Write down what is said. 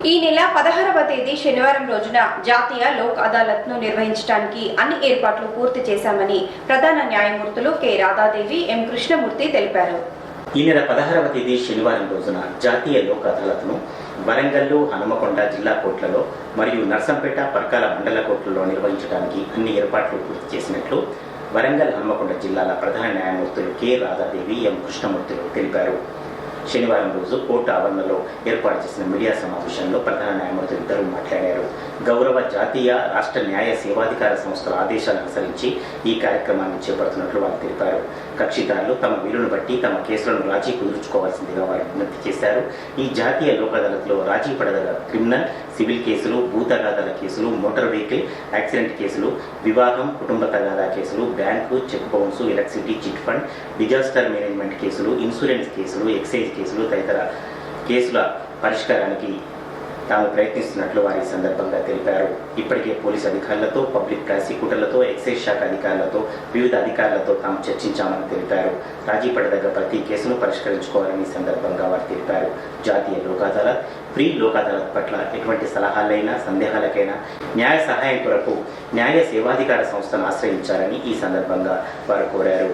ఈ నెల పదహారవ తేదీ శనివారం రోజున జాతీయ లోక్ అదాలత్ను నిర్వహించడానికి అన్ని ఏర్పాట్లు పూర్తి చేశామని ప్రధాన న్యాయమూర్తులు కె. రాధాదేవి ఎం. కృష్ణమూర్తి తెలిపారు. ఈ నెల పదహారవ తేదీ శనివారం రోజున జాతీయ లోక్ అదాలత్ను వరంగల్లు హనుమకొండ జిల్లా కోర్టులలో మరియు నర్సంపేట పర్కాల మండల కోర్టులలో నిర్వహించడానికి అన్ని ఏర్పాట్లు పూర్తి చేసినట్లు వరంగల్ హనుమకొండ జిల్లాల ప్రధాన న్యాయమూర్తులు కె. రాధాదేవి ఎం. కృష్ణమూర్తులు తెలిపారు. శనివారం రోజు కోర్టు ఆవరణలో ఏర్పాటు చేసిన మీడియా సమావేశంలో ప్రధాన న్యాయమూర్తులు ఇద్దరు మాట్లాడారు. గౌరవ జాతీయ రాష్ట్ర న్యాయ సేవాధికార సంస్థల ఆదేశాలను అనుసరించి ఈ కార్యక్రమాన్ని చేపడుతున్నట్లు వారు తెలిపారు. కక్షిదారులు తమ వీలును బట్టి తమ కేసులను రాజీ కుదుర్చుకోవాల్సిందిగా వారు విజ్ఞప్తి చేశారు. ఈ జాతీయ లోక్ అదాలత్లో రాజీ పడగల క్రిమినల్ సివిల్ కేసులు భూతగాదాల కేసులు మోటార్ వెహికల్ యాక్సిడెంట్ కేసులు వివాహం కుటుంబ తగాదా కేసులు bank cheque bounce electricity chit fund disaster management కేసులు ఇన్సూరెన్స్ కేసులు ఎక్సైజ్ కేసులు తదితర కేసుల పరిష్కారానికి తాము ప్రయత్నిస్తున్నట్లు వారి సందర్భంగా తెలిపారు. ఇప్పటికే పోలీస్ అధికారులతో పబ్లిక్ ప్రాసిక్యూటర్లతో ఎక్సైజ్ శాఖ అధికారులతో వివిధ అధికారులతో తాము చర్చించామని తెలిపారు. రాజీ పడదగ్గ ప్రతి కేసును పరిష్కరించుకోవాలని ఈ సందర్భంగా వారు తెలిపారు. జాతీయ లోక్ అదాలత్ ఫ్రీ లోక్ అదాలత్ పట్ల ఎటువంటి సలహాలైనా సందేహాలకైనా న్యాయ సహాయం కొరకు న్యాయ సేవాధికార సంస్థను ఆశ్రయించాలని ఈ సందర్భంగా వారు కోరారు.